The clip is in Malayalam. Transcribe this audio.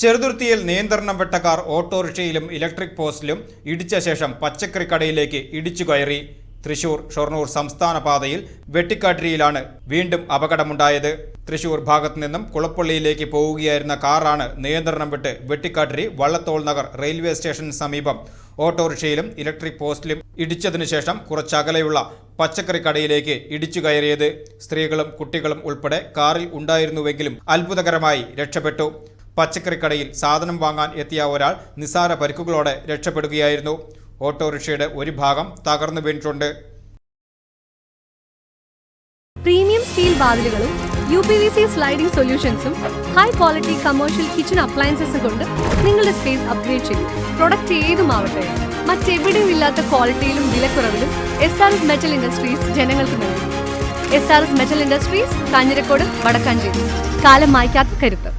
ചെറുതുരുത്തിയിൽ നിയന്ത്രണം വെട്ട കാർ ഓട്ടോറിക്ഷയിലും ഇലക്ട്രിക് പോസ്റ്റിലും ഇടിച്ച ശേഷം പച്ചക്കറി കടയിലേക്ക് ഇടിച്ചു കയറി. തൃശൂർ ഷൊർണൂർ സംസ്ഥാന പാതയിൽ വെട്ടിക്കാട്ടിരിയിലാണ് വീണ്ടും അപകടമുണ്ടായത്. തൃശൂർ ഭാഗത്തു നിന്നും കുളപ്പള്ളിയിലേക്ക് പോവുകയായിരുന്ന കാറാണ് നിയന്ത്രണം വിട്ട് വെട്ടിക്കാട്ടിരി വള്ളത്തോൾ നഗർ റെയിൽവേ സ്റ്റേഷന് സമീപം. ഓട്ടോറിക്ഷയിലും ഇലക്ട്രിക് പോസ്റ്റിലും ഇടിച്ചതിനു ശേഷം കുറച്ചകലെയുള്ള പച്ചക്കറി കടയിലേക്ക് ഇടിച്ചു കയറിയത്. സ്ത്രീകളും കുട്ടികളും ഉൾപ്പെടെ കാറിൽ ഉണ്ടായിരുന്നുവെങ്കിലും അത്ഭുതകരമായി രക്ഷപ്പെട്ടു. പച്ചക്കറിക്കടയിൽ സാധനം വാങ്ങാൻ എത്തിയ ഒരാൾ നിസ്സാര പരിക്കുകളോടെ രക്ഷപ്പെടുകയായിരുന്നു. ഓട്ടോറിക്ഷയുടെ ഒരു ഭാഗം തകർന്നു വീണിട്ടുണ്ട്. പ്രീമിയം സ്റ്റീൽ വാതിലുകളും U P V C sliding സൊല്യൂഷൻസും high quality commercial kitchen appliances കൊണ്ട് നിങ്ങളുടെ സ്പേസ് അപ്ഗ്രേഡ് ചെയ്യും പ്രൊഡക്റ്റ് ഏതുമാവട്ടെ മറ്റെവിടെയും ഇല്ലാത്ത ക്വാളിറ്റിയിലും വിലക്കുറവിലും S R S metal industries ജനങ്ങൾക്ക് നൽകും. S R S metal industries Kanjirakode Vadakkanchery. കാലം മായ്ക്കാത്ത കരുത്ത്.